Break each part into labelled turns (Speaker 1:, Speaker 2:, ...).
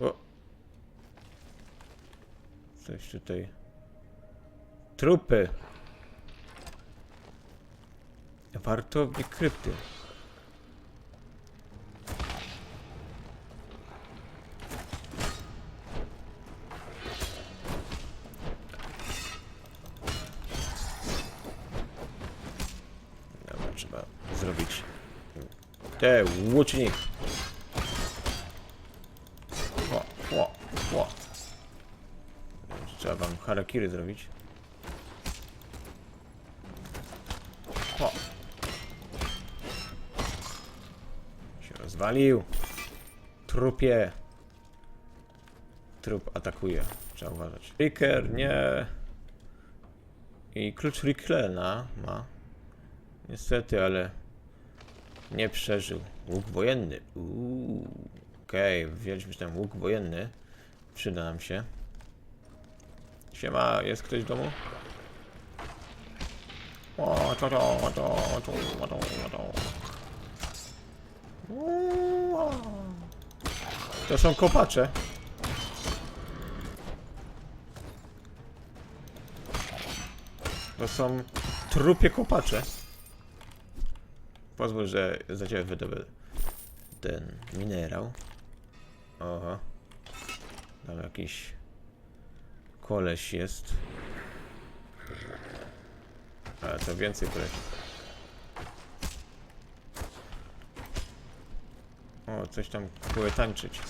Speaker 1: O! Coś tutaj. Trupy! Wartownik krypty. Dobra, trzeba zrobić te łucznik. Harakiry zrobić. O. Się rozwalił. Trupie. Trup atakuje. Trzeba uważać. Ricker, nie. I klucz Ricklena ma. Niestety, ale nie przeżył. Łuk wojenny. Okej, wzięliśmy ten łuk wojenny. Przyda nam się. Siema, jest ktoś w domu? O, to, to, to, to, to, to, to. To są kopacze. To są trupie kopacze. Pozwól, że za ciebie wydobył ten minerał. Oho. Tam jakiś koleś jest. Ale to więcej koleś. O, coś tam próbuje tańczyć.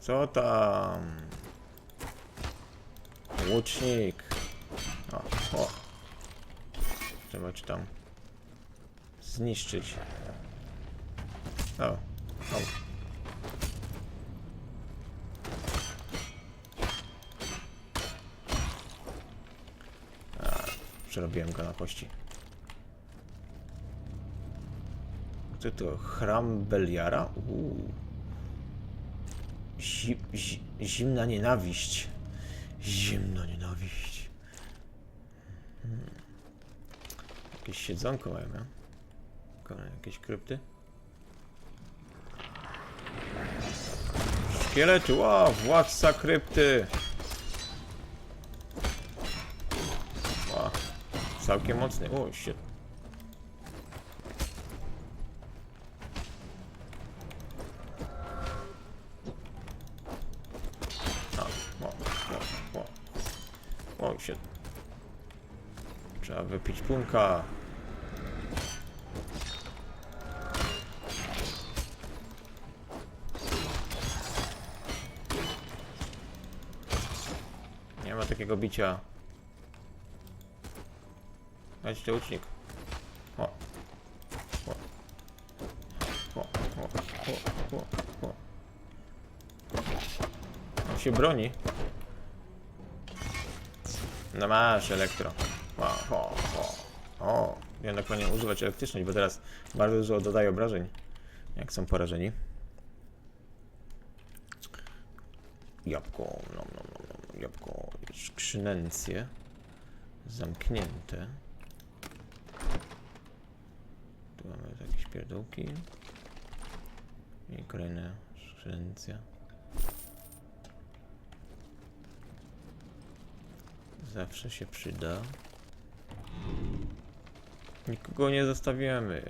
Speaker 1: Co tam? Łucznik. O, o. Ci tam zniszczyć. O, o. Przerobiłem go na kości. Co to? Chram Beliara? Uuu. Zi, zi, zimna nienawiść. Zimna nienawiść. Hmm. Jakieś siedzonko mają, nie? Jakieś krypty? Szkielety, ła, władca krypty! Ła, całkiem mocny. O, shit. Trzeba wypić punka. Takiego bicia. Chodź ty ucznik. O. O. O, o, o, o, o. On się broni. No masz elektro. O, o, o. o. Jednak powinien używać elektryczność, bo teraz bardzo dużo dodaje obrażeń, jak są porażeni. Jabłko, no, no, no, no. Jabłko, skrzynencje zamknięte. Tu mamy jakieś pierdółki i kolejne skrzynencje. Zawsze się przyda. Nikogo nie zostawiamy.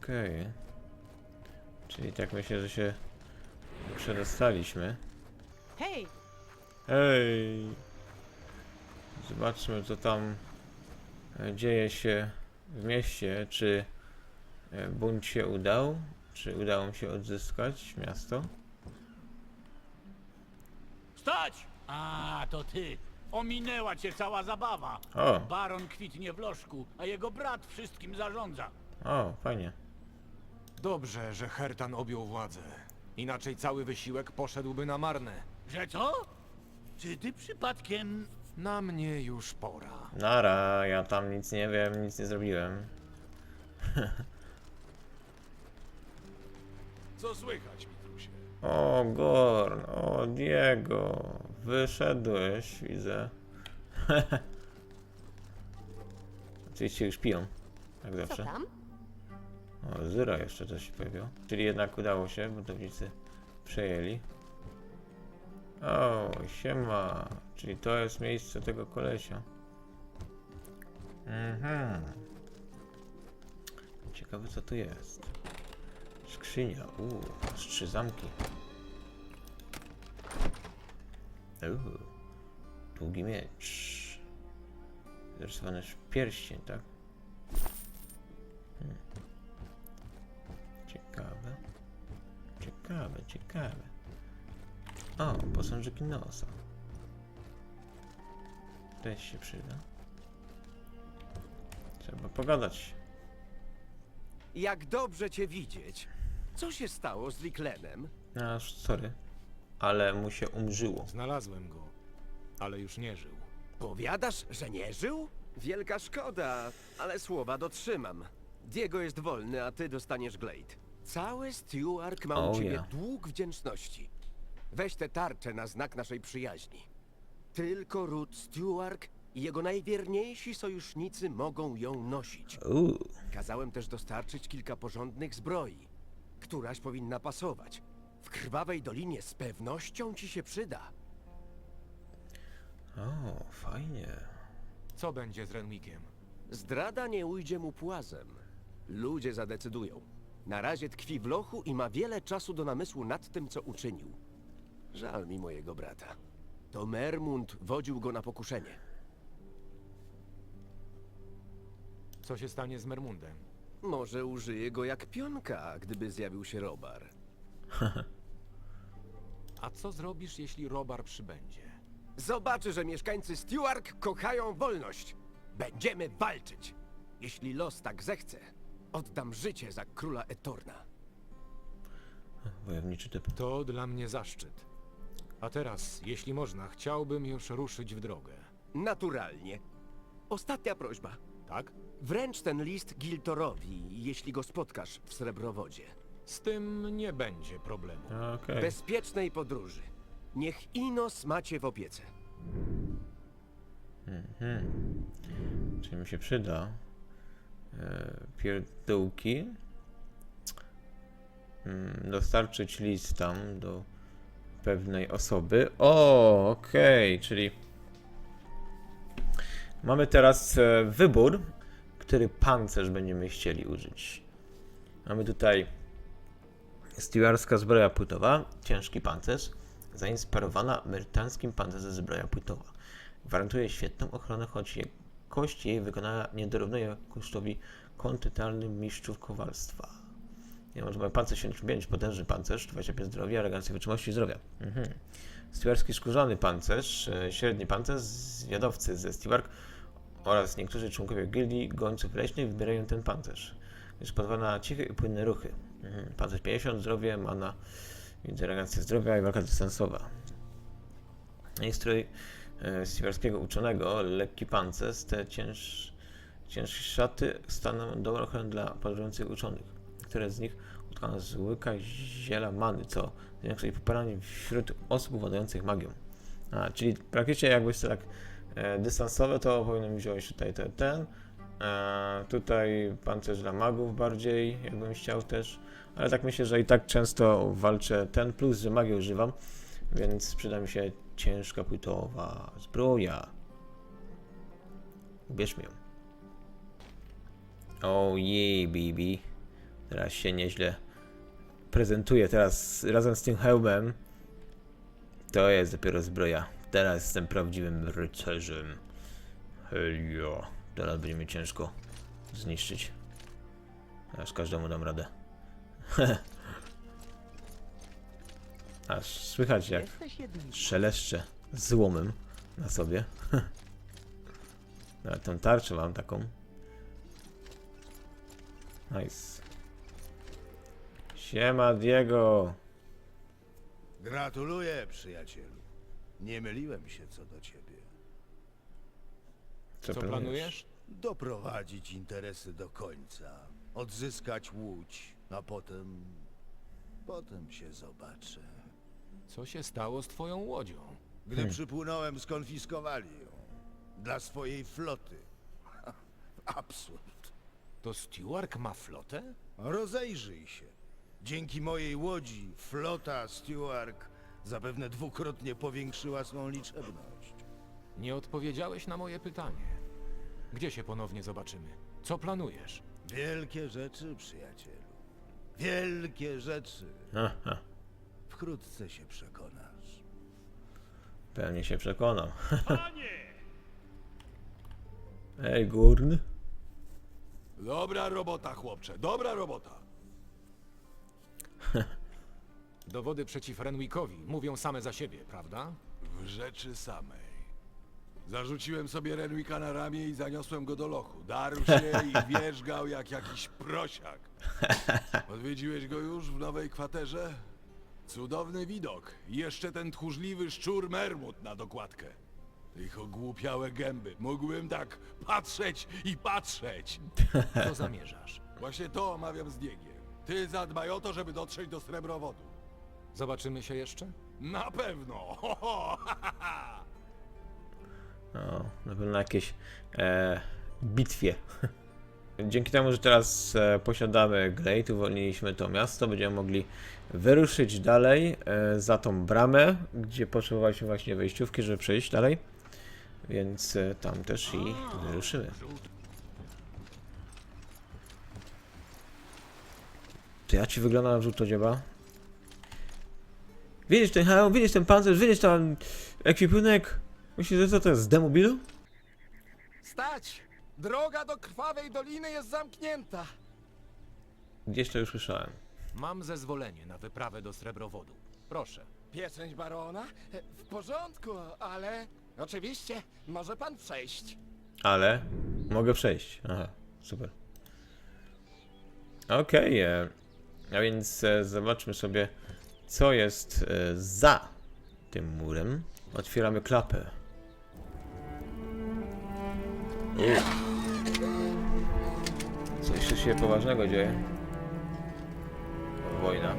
Speaker 1: Okej. Czyli tak myślę, że się przedostaliśmy.
Speaker 2: Hej,
Speaker 1: Hej! Zobaczmy, co tam e, dzieje się w mieście. Czy e, bunt się udał? Czy udało mi się odzyskać miasto?
Speaker 3: Stać! A, to ty. Ominęła cię cała zabawa.
Speaker 1: O,
Speaker 3: Baron kwitnie w lożku, a jego brat wszystkim zarządza.
Speaker 1: o, fajnie.
Speaker 4: Dobrze, że Hertan objął władzę. Inaczej cały wysiłek poszedłby na marne.
Speaker 3: Że co? Czy ty przypadkiem...
Speaker 4: Na mnie już pora.
Speaker 1: Nara, ja tam nic nie wiem, nic nie zrobiłem.
Speaker 4: Co słychać, Mitrusie?
Speaker 1: O, Gorn, o, Diego, wyszedłeś, widzę. Oczywiście już piją. Jak
Speaker 2: Co
Speaker 1: zawsze.
Speaker 2: tam?
Speaker 1: O, Zyra jeszcze też się pojawił. Czyli jednak udało się, budownicy przejęli. O, siema. Czyli to jest miejsce tego kolesia. Mhm. Ciekawe co tu jest. Skrzynia. Uuu, aż trzy zamki. Uuu. Długi miecz. Zarysowany pierścień, tak? Ciekawe. Ciekawe, ciekawe. O, posążyki nosa. Też się przyda. Trzeba pogadać.
Speaker 5: Jak dobrze cię widzieć. Co się stało z Ricklenem?
Speaker 1: Aż sorry. Ale mu się umrzyło.
Speaker 4: Znalazłem go, ale już nie żył.
Speaker 5: Powiadasz, że nie żył? Wielka szkoda, ale słowa dotrzymam. Diego jest wolny, a ty dostaniesz Glade. Cały Stewart ma u
Speaker 1: Oh,
Speaker 5: ciebie
Speaker 1: yeah.
Speaker 5: dług wdzięczności. Weź tę tarczę na znak naszej przyjaźni. Tylko Ruth Stewart i jego najwierniejsi sojusznicy mogą ją nosić.
Speaker 1: Uuu.
Speaker 5: Kazałem też dostarczyć kilka porządnych zbroi. Któraś powinna pasować. W krwawej dolinie z pewnością ci się przyda.
Speaker 1: O, fajnie.
Speaker 4: Co będzie z Renwickiem?
Speaker 5: Zdrada nie ujdzie mu płazem. Ludzie zadecydują. Na razie tkwi w lochu i ma wiele czasu do namysłu nad tym, co uczynił. Żal mi mojego brata. To Mermund wodził go na pokuszenie.
Speaker 4: Co się stanie z Mermundem?
Speaker 5: Może użyje go jak pionka, gdyby zjawił się Robar.
Speaker 4: A co zrobisz, jeśli Robar przybędzie?
Speaker 5: Zobaczy, że mieszkańcy Stewart kochają wolność. Będziemy walczyć. Jeśli los tak zechce, oddam życie za króla Etorna.
Speaker 1: Wojowniczy typ.
Speaker 4: To dla mnie zaszczyt. A teraz, jeśli można, chciałbym już ruszyć w drogę.
Speaker 5: Naturalnie. Ostatnia prośba.
Speaker 4: Tak?
Speaker 5: Wręcz ten list Giltorowi, jeśli go spotkasz w Srebrowodzie.
Speaker 4: Z tym nie będzie problemu.
Speaker 1: Okej.
Speaker 5: Bezpiecznej podróży. Niech Inos macie w opiece.
Speaker 1: Czy mi się przyda? E, pierdółki. Mm, dostarczyć list tam do pewnej osoby. O, okej, czyli mamy teraz e, wybór, który pancerz będziemy chcieli użyć. Mamy tutaj Stewarska zbroja płytowa, ciężki pancerz, zainspirowana amerykańskim pancerzem zbroja płytowa. Gwarantuje świetną ochronę, choć jakość jej wykonania nie dorównuje kosztowi kontynentalnym mistrzów kowalstwa. Nie może pancerz 75, potężny pancerz, 25 zdrowia, elegancja wytrzymałości i zdrowia. Mhm. Stewarski skórzany pancerz, e, średni pancerz, zwiadowcy ze Stewark oraz niektórzy członkowie gildii gońców leśnych wybierają ten pancerz. Jest pozwala na ciche i płynne ruchy. Mhm. Pancerz 50, zdrowie, mana, więc elegancja zdrowia i walka dystansowa. Jest strój e, uczonego, lekki pancerz, te cięż, ciężkie szaty staną dobrą ochroną dla podróżujących uczonych. Które z nich utkano z łyka ziela many, co zwiększa ich popularność wśród osób władających magią. A, czyli praktycznie jakby jest to tak e, dystansowe, to powinienem wziąć tutaj te, ten. E, tutaj pancerz dla magów bardziej, jakbym chciał też. Ale tak myślę, że i tak często walczę ten, plus że magię używam, więc przyda mi się ciężka płytowa zbroja. Ubierzmy ją. Oh yeah, baby. Teraz się nieźle prezentuje. Teraz razem z tym hełmem to jest dopiero zbroja. Teraz jestem prawdziwym rycerzem. Helio. Teraz będzie mi ciężko zniszczyć. Aż każdemu dam radę. Aż słychać jak szeleszcze złomem na sobie. Ale tą tarczę mam taką. Nice. Siema Diego.
Speaker 6: Gratuluję, przyjacielu. Nie myliłem się co do ciebie.
Speaker 4: Co planujesz?
Speaker 6: Doprowadzić interesy do końca, odzyskać łódź, a potem. potem się zobaczę.
Speaker 4: Co się stało z twoją łodzią?
Speaker 6: Gdy przypłynąłem, skonfiskowali ją. Dla swojej floty. Absurd.
Speaker 4: To Stewart ma flotę?
Speaker 6: Rozejrzyj się. Dzięki mojej łodzi flota Stewart zapewne dwukrotnie powiększyła swą liczebność.
Speaker 4: Nie odpowiedziałeś na moje pytanie. Gdzie się ponownie zobaczymy? Co planujesz?
Speaker 6: Wielkie rzeczy, przyjacielu. Wielkie rzeczy.
Speaker 1: Aha,
Speaker 6: Wkrótce się przekonasz.
Speaker 1: pewnie się przekonam.
Speaker 3: Panie!
Speaker 1: Ej, Gurn.
Speaker 2: Dobra robota, chłopcze, dobra robota.
Speaker 4: Dowody przeciw Renwickowi mówią same za siebie, prawda?
Speaker 2: W rzeczy samej. Zarzuciłem sobie Renwicka na ramię i zaniosłem go do lochu. Darł się i wierzgał jak jakiś prosiak. Odwiedziłeś go już w nowej kwaterze? Cudowny widok. Jeszcze ten tchórzliwy szczur Mermut na dokładkę. Ich ogłupiałe gęby. Mógłbym tak patrzeć i patrzeć.
Speaker 4: Co zamierzasz?
Speaker 2: Właśnie to omawiam z Diegiem. Ty zadbaj o to, żeby dotrzeć do srebrowodu.
Speaker 4: Zobaczymy się jeszcze?
Speaker 2: Na pewno! Ho, ho, ha, ha, ha.
Speaker 1: O, na pewno na jakiejś e, bitwie. Dzięki temu, że teraz e, posiadamy Glade, uwolniliśmy to miasto, będziemy mogli wyruszyć dalej e, za tą bramę, gdzie potrzebowaliśmy właśnie wejściówki, żeby przejść dalej. Więc e, tam też i wyruszymy. To ja ci wyglądam na żółtodzieba? Widzisz ten hełm, widzisz ten pancerz, widzisz tam ekwipunek? Myślisz, że co to jest z demobilu?
Speaker 7: Stać! Droga do krwawej doliny jest zamknięta.
Speaker 1: Gdzieś to już słyszałem.
Speaker 4: Mam zezwolenie na wyprawę do Srebrowodu. Proszę.
Speaker 7: Pieczęć barona? E, W porządku, ale... Oczywiście, może pan przejść.
Speaker 1: Ale mogę przejść. Aha, super. Okej, e, a więc e, zobaczmy sobie, co jest e, za tym murem. Otwieramy klapę. Coś się poważnego dzieje. Wojna.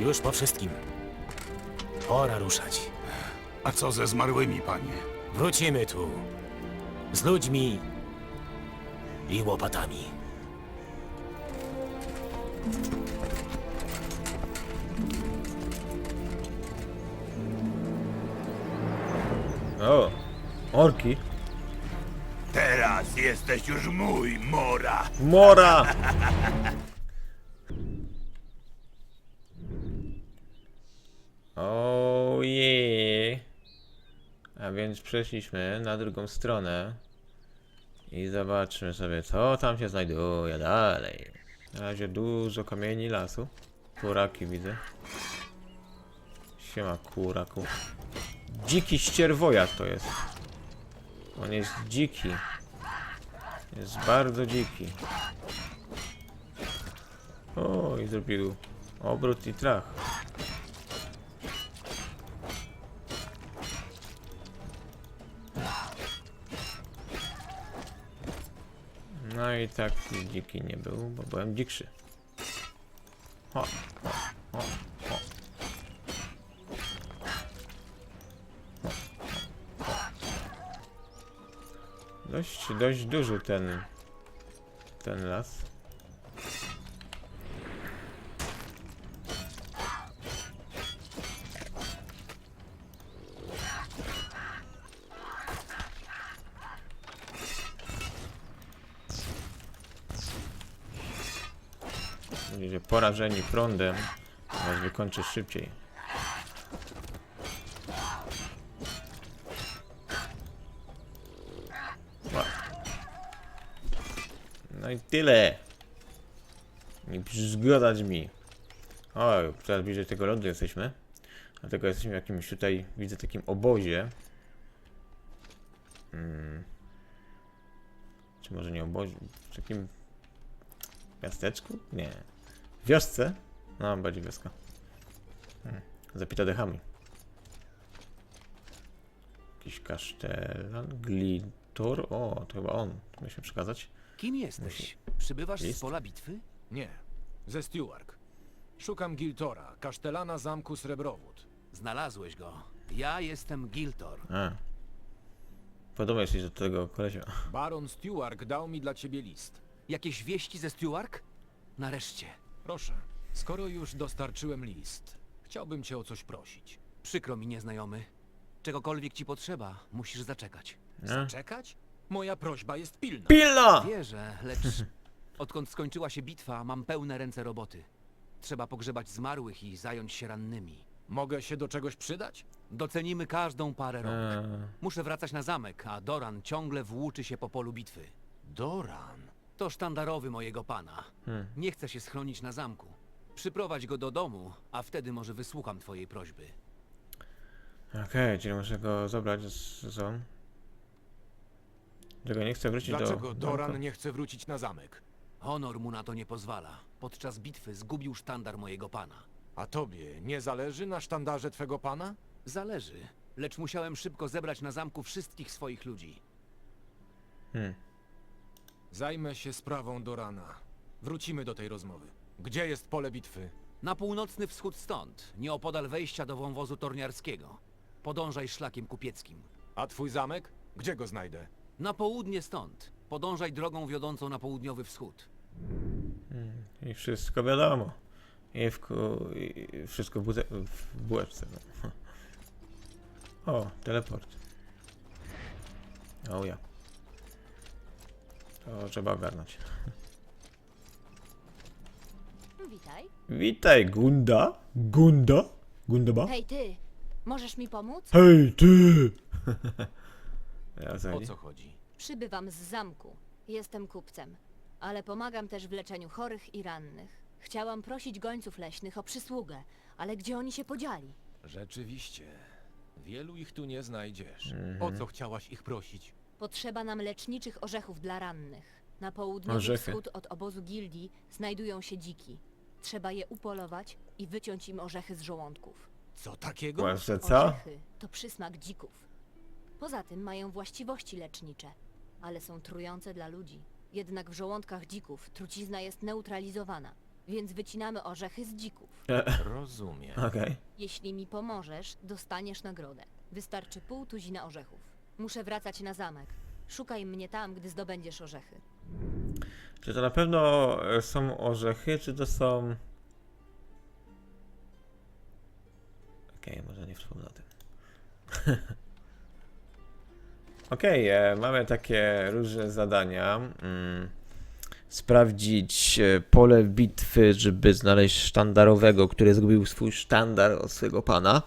Speaker 8: Już po wszystkim. Pora ruszać.
Speaker 9: A co ze zmarłymi, panie?
Speaker 8: Wrócimy tu. Z ludźmi i łopatami.
Speaker 1: o, orki.
Speaker 9: Teraz jesteś już mój, Mora!
Speaker 1: Mora! Ojej. A więc przeszliśmy na drugą stronę. I zobaczmy sobie, co tam się znajduje dalej. Na razie dużo kamieni lasu. Kuraki widzę. Siema kuraku. Dziki ścierwojak to jest. On jest dziki. Jest bardzo dziki. O, i zrobił obrót i trach. No i tak dziki nie był, bo byłem dzikszy. Ho, ho, ho, ho. Dość, dość duży ten ten las. Będziecie porażeni prądem, was wykończy szybciej. No i tyle. Nie przeszkadzać mi. O, teraz bliżej tego lądu jesteśmy. Dlatego jesteśmy w jakimś tutaj, widzę, takim obozie. Hmm. Czy może nie obozie? W takim miasteczku? Nie. Wiosce? No, bardziej wioska. Hmm. Zapita dechami. jakiś kasztelan, glitor. O, to chyba on. Musimy przekazać.
Speaker 10: Kim jesteś? Przybywasz
Speaker 1: List?
Speaker 10: z pola bitwy?
Speaker 4: Nie, ze Stewart. Szukam Giltora, kasztelana zamku Srebrowód.
Speaker 10: Znalazłeś go. Ja jestem Giltor.
Speaker 1: A. Podoba się do tego kolesia.
Speaker 4: Baron Stewart dał mi dla ciebie list.
Speaker 10: Jakieś wieści ze Stewart? Nareszcie.
Speaker 4: Proszę, skoro już dostarczyłem list, chciałbym cię o coś prosić.
Speaker 10: Przykro mi, nieznajomy. Czegokolwiek ci potrzeba, musisz zaczekać.
Speaker 1: Nie?
Speaker 4: Czekać? Moja prośba jest pilna.
Speaker 1: Pilna!
Speaker 10: Wierzę, lecz odkąd skończyła się bitwa, mam pełne ręce roboty. Trzeba pogrzebać zmarłych i zająć się rannymi.
Speaker 4: Mogę się do czegoś przydać?
Speaker 10: Docenimy każdą parę rąk.
Speaker 1: Eee,
Speaker 10: Muszę wracać na zamek, a Doran ciągle włóczy się po polu bitwy.
Speaker 4: Doran.
Speaker 10: To sztandarowy mojego pana.
Speaker 1: Hmm.
Speaker 10: Nie chce się schronić na zamku. Przyprowadź go do domu, a wtedy może wysłucham twojej prośby.
Speaker 1: Okej, czyli muszę go zabrać z sobą. Czego nie chcę wrócić do...
Speaker 4: Dlaczego Doran
Speaker 1: zamku.
Speaker 4: nie chce wrócić na zamek?
Speaker 10: Honor mu na to nie pozwala. Podczas bitwy zgubił sztandar mojego pana.
Speaker 4: A tobie nie zależy na sztandarze twego pana?
Speaker 10: Zależy, lecz musiałem szybko zebrać na zamku wszystkich swoich ludzi.
Speaker 1: Hmm.
Speaker 4: Zajmę się sprawą Dorana. Wrócimy do tej rozmowy. Gdzie jest pole bitwy?
Speaker 10: Na północny wschód stąd, nieopodal wejścia do wąwozu torniarskiego. Podążaj szlakiem kupieckim.
Speaker 4: A twój zamek? Gdzie go znajdę?
Speaker 10: Na południe stąd. Podążaj drogą wiodącą na południowy wschód.
Speaker 1: I wszystko wiadomo. I, w, ku- i wszystko w, buze, w bułeczce. No. O, teleport. O ja. To trzeba ogarnąć.
Speaker 11: Witaj.
Speaker 1: Witaj, Gunda. Gunda? Gundaba?
Speaker 11: Hej ty, możesz mi pomóc?
Speaker 1: Hej, ty! ja
Speaker 4: O co chodzi?
Speaker 11: Przybywam z zamku. Jestem kupcem, ale pomagam też w leczeniu chorych i rannych. Chciałam prosić gońców leśnych o przysługę, ale gdzie oni się podzieli?
Speaker 4: Rzeczywiście. Wielu ich tu nie znajdziesz. O co chciałaś ich prosić?
Speaker 11: Potrzeba nam leczniczych orzechów dla rannych. Na południowy
Speaker 1: Orzechy.
Speaker 11: wschód od obozu gildii znajdują się dziki. Trzeba je upolować i wyciąć im orzechy z żołądków.
Speaker 4: Co takiego?
Speaker 1: Właśnie co?
Speaker 11: Orzechy to przysmak dzików. Poza tym mają właściwości lecznicze, ale są trujące dla ludzi. Jednak w żołądkach dzików trucizna jest neutralizowana, więc wycinamy orzechy z dzików.
Speaker 4: Rozumiem.
Speaker 1: Okej.
Speaker 11: Jeśli mi pomożesz, dostaniesz nagrodę. Wystarczy pół tuzina orzechów. Muszę wracać na zamek. Szukaj mnie tam, gdy zdobędziesz orzechy.
Speaker 1: Czy to na pewno e, są orzechy, czy to są... Okej, może nie wspomnę o tym. Okej, e, mamy takie różne zadania. Mm, sprawdzić e, pole bitwy, żeby znaleźć sztandarowego, który zgubił swój sztandar od swojego pana.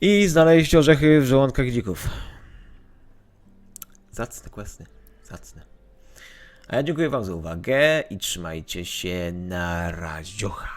Speaker 1: I znaleźć orzechy w żołądkach dzików. Zacne questy. Zacne. A ja dziękuję Wam za uwagę i trzymajcie się na raziocha.